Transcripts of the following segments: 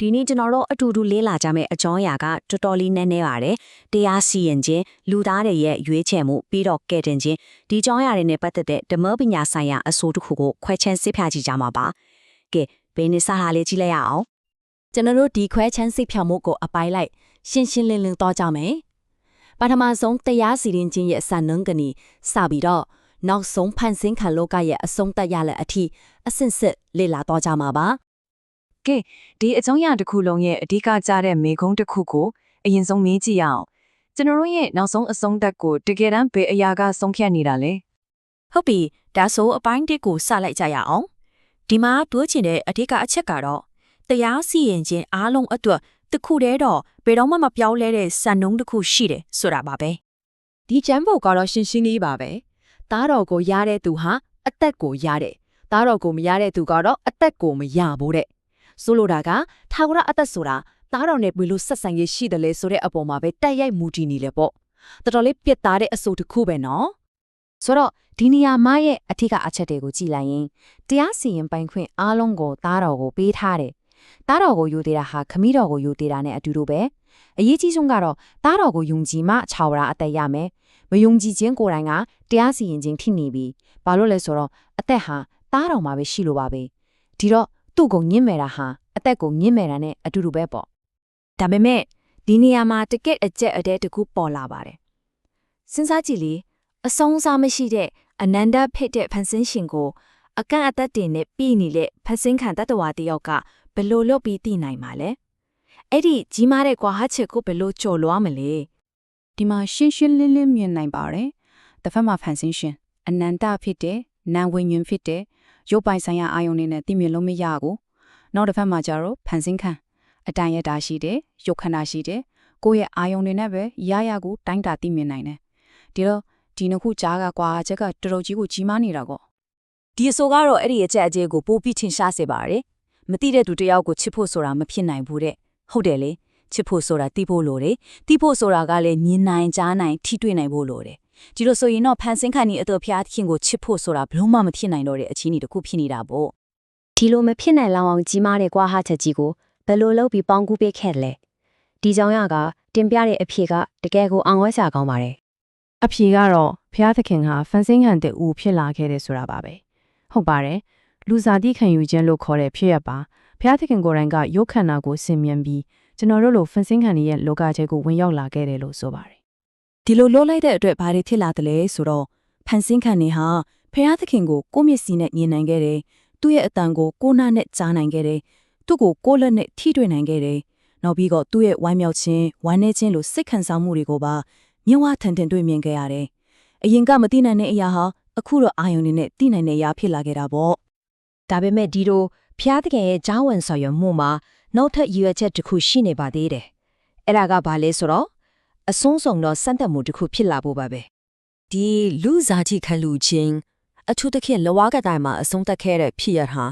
ဒီနေ့ကျွန်တော်တို့အတူတူလေးလာကြမယ့်အကြောင်းအရာကတော်တော်လေးနည်းနည်းပါတယ်တရားစီရင်ခြင်းလူသားတွေရဲ့ရွေးချယ်မှုပြီးတော့ကဲတင်ခြင်းဒီအကြောင်းအရာတွေနဲ့ပတ်သက်တဲ့ဓမ္မပညာဆိုင်ရာအဆိုတစ်ခုကိုခွဲချမ်းစစ်ဖြာကြည့်ကြမှာပါကဲဘယ်နည်းစာဟာလေးကြည့်လိုက်ရအောင်ကျွန်တော်တို့ဒီခွဲချမ်းစိတ်ဖြောင်မှုကိုအပိုင်လိုက်ရှင်းရှင်းလင်းလင်းတော့ကြမယ်ပထမဆုံးတရားစီရင်ခြင်းရဲ့စံနှုန်းကနေစပြီးတော့နောက်ဆုံးဖန်ဆင်းခံလောကရဲ့အဆုံးသတ်ရလက်အထိအစစ်စစ်လေ့လာတော့ကြမှာပါ ကဲဒီအကြောင်းအရာတစ်ခုလုံးရဲ့အဓိကကြတဲ့မေကုန်းတစ်ခုကိုအရင်ဆုံးမေးကြည့်ရအောင်ကျွန်တော်တို့ရဲ့နောက်ဆုံးအဆုံးသက်ကိုတကယ်တမ်းဘယ်အရာကဆုံးဖြတ်နေတာလဲဟုတ်ပြီဒါဆိုအပိုင်းတစ်ကိုစလိုက်ကြရအောင်ဒီမှာတွဲချင်တဲ့အဓိကအချက်ကတော့တရားစီရင်ခြင်းအားလုံးအတွက်တစ်ခုတည်းတော့ဘယ်တော့မှမပြောင်းလဲတဲ့စံနှုန်းတစ်ခုရှိတယ်ဆိုတာပါပဲဒီကျမ်းဖို့ကတော့ရှင်းရှင်းလေးပါပဲသားတော်ကိုရတဲ့သူဟာအသက်ကိုရတယ်သားတော်ကိုမရတဲ့သူကတော့အသက်ကိုမရဘူးတဲ့ ဆိုလိုတာကထာဝရအသက်ဆိုတာသားတော်နဲ့ဘယ်လိုဆက်ဆံရေးရှိတယ်လဲဆိုတဲ့အပေါ်မှာပဲတက်ရိုက်မူတည်နေလေပေါ့တော်တော်လေးပြစ်သားတဲ့အဆိုတစ်ခုပဲနော်ဆိုတော့ဒီနေရာမှာရဲ့အထက်ကအချက်တွေကိုကြည့်လိုက်ရင်တရားစီရင်ပိုင်ခွင့်အားလုံးကိုသားတော်ကိုပေးထားတယ်သားတော်ကိုယူသေးတာဟာခမည်းတော်ကိုယူသေးတာနဲ့အတူတူပဲအရေးကြီးဆုံးကတော့သားတော်ကိုယုံကြည်မှခြာဝရအသက်ရမယ်မယုံကြည်ခြင်းကိုယ်တိုင်ကတရားစီရင်ခြင်းဖြစ်နေပြီဘာလို့လဲဆိုတော့အသက်ဟာသားတော်မှာပဲရှိလို့ပါပဲဒီတော့ သူ့ကိုညှင်းမယ်တာဟာအသက်ကိုညှင်းမယ်တာနဲ့အတူတူပဲပေါ့ဒါပေမဲ့ဒီနေရာမှာတကက်အကျက်အတဲတစ်ခုပေါ်လာပါတယ်စဉ်းစားကြည့်လေအဆုံးအစားမရှိတဲ့အနန္တဖြစ်တဲ့ဖန်ဆင်းရှင်ကို အကန့်အသတ်တင်နဲ့ပြည်နေတဲ့ဖန်ဆင်းခံတတ္တဝါတယောက်ကဘယ်လိုလုပ်ပြီးသိနိုင်မှာလဲအဲ့ဒီကြီးမားတဲ့ကွာဟချက်ကိုဘယ်လိုကျော်လွှားမလဲဒီမှာရှင်းရှင်းလင်းလင်းမြင်နိုင်ပါတယ်။တစ်ဖက်မှာဖန်ဆင်းရှင်အနန္တဖြစ်တဲ့နာဝိညာဉ်ဖြစ်တဲ့ ရုပ်ပိုင်ဆိုင်ရာအာယုန်တွေနဲ့သိမြင်လို့မရဘူး။နောက်တစ်ဖက်မှာကျတော့ဖန်ဆင်းခံအတန်ရတာရှိတယ်ရုပ်ခန္ဓာရှိတယ်ကိုယ့်ရဲ့အာယုန်တွေနဲ့ပဲရရကိုတိုင်းတာသိမြင်နိုင်တယ်။ဒီတော့ဒီနှစ်ခုကြားကကွာချက်ကတော်တော်ကြီးကိုကြီးမားနေတာကောဒီအဆိုကတော့အဲ့ဒီအချက်အကျဲကိုပိုပြီးထင်ရှားစေပါတယ်မတိတဲ့သူတယောက်ကိုချစ်ဖို့ဆိုတာမဖြစ်နိုင်ဘူးတဲ့ဟုတ်တယ်လေချစ်ဖို့ဆိုတာတီးဖို့လိုတယ်တီးဖို့ဆိုတာကလည်းမြင်နိုင်ကြားနိုင်ထိတွေ့နိုင်ဖို့လိုတယ် ဒီလိုဆိုရင်တော့ဖန်ဆင်းခန့်ဤအတော်ဖျားသခင်ကိုချစ်ဖို့ဆိုတာဘလို့မှမဖြစ်နိုင်တော့တဲ့အချင်းကြီးတစ်ခုဖြစ်နေတာပေါ့ဒီလိုမဖြစ်နိုင်လောက်အောင်ကြီးမားတဲ့ကွာဟချက်ကြီးကိုဘယ်လိုလုပ်ပြီးပေါင်းကူးပေးခဲ့လဲဒီကြောင့်ရကတင်ပြတဲ့အဖြေကတကယ်ကိုအောင်ဝဲစရာကောင်းပါတယ်အဖြေကတော့ဖျားသခင်ဟာဖန်ဆင်းခံတဲ့ဦးဖြစ်လာခဲ့တယ်ဆိုတာပါပဲဟုတ်ပါတယ်လူစားတိခံယူခြင်းလို့ခေါ်တဲ့ဖြစ်ရပါဖျားသခင်ကိုယ်တိုင်ကရုပ်ခန္ဓာကိုဆင်မြင်ပြီးကျွန်တော်တို့လိုဖန်ဆင်းခံရဲ့လောကချက်ကိုဝင်ရောက်လာခဲ့တယ်လို့ဆိုပါတယ် ဒီလိုလွတ်လိုက်တဲ့အတွက်ဘာတွေဖြစ်လာတယ်လဲဆိုတော့ဖန်ဆင်းခံနေဟာဖះသခင်ကိုကိုယ့်မျက်စိနဲ့မြင်နိုင်ခဲ့တယ်သူ့ရဲ့အတန်ကိုကိုယ်နာနဲ့ကြားနိုင်ခဲ့တယ်သူ့ကိုကိုယ်လက်နဲ့ထိတွေ့နိုင်ခဲ့တယ်နောက်ပြီးတော့သူ့ရဲ့ဝိုင်းမြောက်ခြင်းဝမ်းနည်းခြင်းလိုစိတ်ခံစားမှုတွေကိုပါမြင်ဝထန်ထန်တွေ့မြင်ခဲ့ရတယ်အရင်ကမသိနိုင်တဲ့အရာဟာအခုတော့အာယုန်နေနဲ့သိနိုင်တဲ့အရာဖြစ်လာခဲ့တာပေါ့ဒါပေမဲ့ဒီလိုဖျားသခင်ရဲ့ဂျားဝန်ဆောင်ရွက်မှုမှာနောက်ထပ်ရည်ရွယ်ချက်တစ်ခုရှိနေပါသေးတယ်အဲ့ဒါကဘာလဲဆိုတော့ အဆုံးစုံတော့စမ်းသပ်မှုတစ်ခုဖြစ်လာဖို့ပါပဲဒီလူစားချိခံလူချင်းအထူးသဖြင့်လဝါကတိုင်းမှာအဆုံးသက်ခဲ့တဲ့ဖြစ်ရဟာ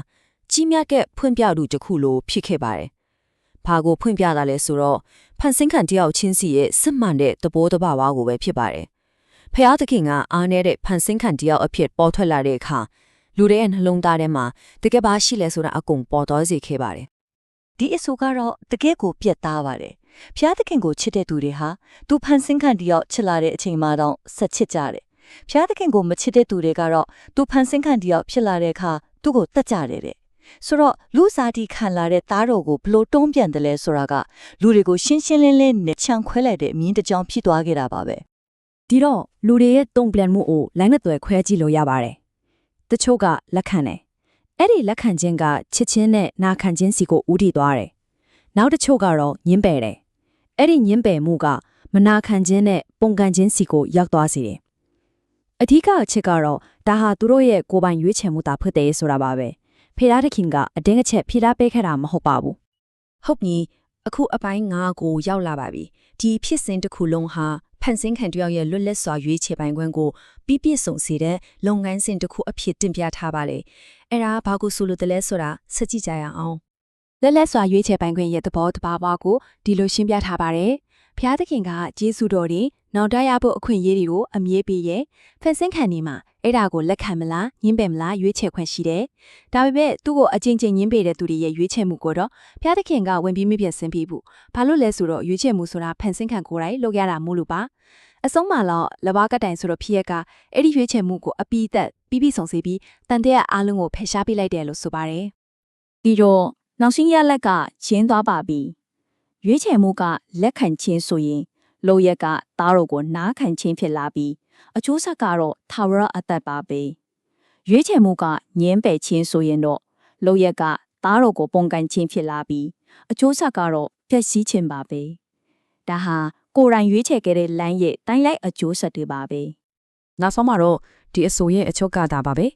ကြီးမြတ်တဲ့ဖွင့်ပြလူတစ်ခုလိုဖြစ်ခဲ့ပါတယ်။ဘာကိုဖွင့်ပြတာလဲဆိုတော့ဖန်ဆင်းခံတယောက်ချင်းစီရဲ့စစ်မှန်တဲ့သဘောတဘာဝကိုပဲဖြစ်ပါတယ်။ဖျားသခင်ကအားနေတဲ့ဖန်ဆင်းခံတယောက်အဖြစ်ပေါ်ထွက်လာတဲ့အခါလူတွေရဲ့နှလုံးသားထဲမှာတကယ်ပါရှိလဲဆိုတာအကုန်ပေါ်တော်စေခဲ့ပါတယ်ဒီအဆိုကတော့တကယ့်ကိုပြက်သားပါတယ်။ ဖျားသခင်ကိုချစ်တဲ့သူတွေဟာသူဖန်ဆင်းခံတယောက်ချစ်လာတဲ့အချိန်မှတော့ဆက်ချစ်ကြတယ်။ဖျားသခင်ကိုမချစ်တဲ့သူတွေကတော့သူဖန်ဆင်းခံတယောက်ဖြစ်လာတဲ့အခါသူ့ကိုတတ်ကြတယ်တဲ့။ဆိုတော့လူစားတီခံလာတဲ့သားတော်ကိုဘလို့တွန်းပြန်တယ်လဲဆိုတာကလူတွေကိုရှင်းရှင်းလင်းလင်းနဲ့ချန်ခွဲလိုက်တဲ့အမြင်တစ်ကြောင်းဖြစ်သွားခဲ့တာပါပဲ။ဒီတော့လူတွေရဲ့တုံ့ပြန်မှုကိုလိုင်းနဲ့သွယ်ခွဲကြည့်လို့ရပါတယ်။တချို့ကလက်ခံတယ်။အဲ့ဒီလက်ခံခြင်းကချစ်ချင်းနဲ့နာခံခြင်းစီကိုဦးတည်သွားတယ်။နောက်တချို့ကတော့ညှင်းပယ်တယ်။ အဲ့ဒီညှင်းပယ်မှုကမနာခံခြင်းနဲ့ပုံကန်ခြင်းစီကိုရောက်သွားစေတယ်။အဓိကအချက်ကတော့ဒါဟာသူတို့ရဲ့ကိုယ်ပိုင်ရွေးချယ်မှုတာဖြစ်တယ်ဆိုတာပါပဲ။ဖေရတခင်ကအတင်းအချက်ဖြေထားပေးခဲ့တာမဟုတ်ပါဘူး။ဟုတ်ပြီအခုအပိုင်း9ကိုရောက်လာပါပြီဒီဖြစ်စဉ်တစ်ခုလုံးဟာဖန်ဆင်းခံတယောက်ရဲ့လွတ်လပ်စွာရွေးချယ်ပိုင်ခွင့်ကိုပြည့်ပြည့်စုံစေတဲ့လုပ်ငန်းစဉ်တစ်ခုအဖြစ်တင်ပြထားပါလေအဲ့ဒါဘာကိုဆိုလို့တလဲဆိုတာစကြည့်ကြရအောင် လက်လက်စွာရွေးချယ်ပိုင်ခွင့်ရဲ့သဘောတဘာဝကိုဒီလိုရှင်းပြထားပါတယ်ဖျားသခင်ကဂျေစုတော်တွေနောက်တရဖို့အခွင့်အရေးတွေကိုအမြဲပေးရဲ့ဖန်ဆင်းခံနေမှာအဲ့ဒါကိုလက်ခံမလားညှင်းပယ်မလားရွေးချယ်ခွင့်ရှိတယ်။ဒါပေမဲ့သူ့ကိုအချင်းချင်းညှင်းပယ်တဲ့သူတွေရဲ့ရွေးချယ်မှုကိုတော့ဖျားသခင်ကဝင်ပြီးမပြတ်ဆင်းပြီးဘူး။ဘာလို့လဲဆိုတော့ရွေးချယ်မှုဆိုတာဖန်ဆင်းခံကိုယ်တိုင်လုပ်ရတာမို့လို့ပါ။အဆုံးမှာတော့လဘာကတိုင်ဆိုတော့ဖြစ်ရက်ကအဲ့ဒီရွေးချယ်မှုကိုအပိသက်ပြီးပြီးဆုံးစေပြီးတန်တဲ့အားလုံးကိုဖယ်ရှားပေးလိုက်တယ်လို့ဆိုပါတယ်။ပြီးတော့ နောက်ဆုံးရလက်ကချင်းသွားပါပြီရွေးချယ်မှုကလက်ခံခြင်းဆိုရင်လောရက်ကသားတော်ကိုနားခံခြင်းဖြစ်လာပြီးအကျိုးဆက်ကတော့ထာဝရအသက်ပါပဲရွေးချယ်မှုကညင်းပယ်ခြင်းဆိုရင်တော့လောရက်ကသားတော်ကိုပုံကန်ခြင်းဖြစ်လာပြီးအကျိုးဆက်ကတော့ပျက်စီးခြင်းပါပဲဒါဟာကိုယ်တိုင်ရွေးချယ်ခဲ့တဲ့လမ်းရဲ့တိုင်းလိုက်အကျိုးဆက်တွေပါပဲနောက်ဆုံးမှာတော့ဒီအဆိုရဲ့အချုပ်ကတာပါပဲ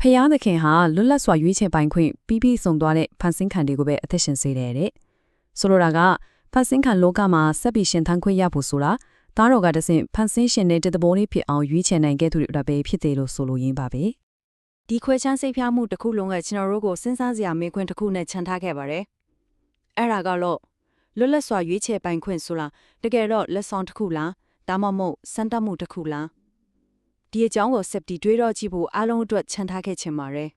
ဖျားသခင်ဟာလွတ်လပ်စွာရွေးချယ်ပိုင်ခွင့်ပြီးပြီးဆုံးသွားတဲ့ဖန်ဆင်းခံတွေကိုပဲအသက်ရှင်စေတယ်တဲ့ဆိုလိုတာကဖန်ဆင်းခံလောကမှာဆက်ပြီးရှင်သန်ခွင့်ရဖို့ဆိုတာသားတော်ကတဆင့်ဖန်ဆင်းရှင်တဲ့တဘောလေးဖြစ်အောင်ရွေးချယ်နိုင်ခဲ့သူတွေအတွက်ပဲဖြစ်တယ်လို့ဆိုလိုရင်းပါပဲဒီခွဲချမ်းစိတ်ဖျားမှုတစ်ခုလုံးကကျွန်တော်တို့ကိုစဉ်းစားစရာမေးခွန်းတစ်ခုနဲ့ခြံထားခဲ့ပါတယ်။အဲ့ဒါကတော့လွတ်လပ်စွာရွေးချယ်ပိုင်ခွင့်ဆိုလားတကယ်တော့လက်ဆောင်တစ်ခုလားဒါမှမဟုတ်စမ်းသပ်မှုတစ်ခုလား ဒီအကြောင်းကိုစက်တီတွေးတော့ကြည့်ဖို့အားလုံးအတွက်ခြံထားခဲ့ချင်ပါတယ်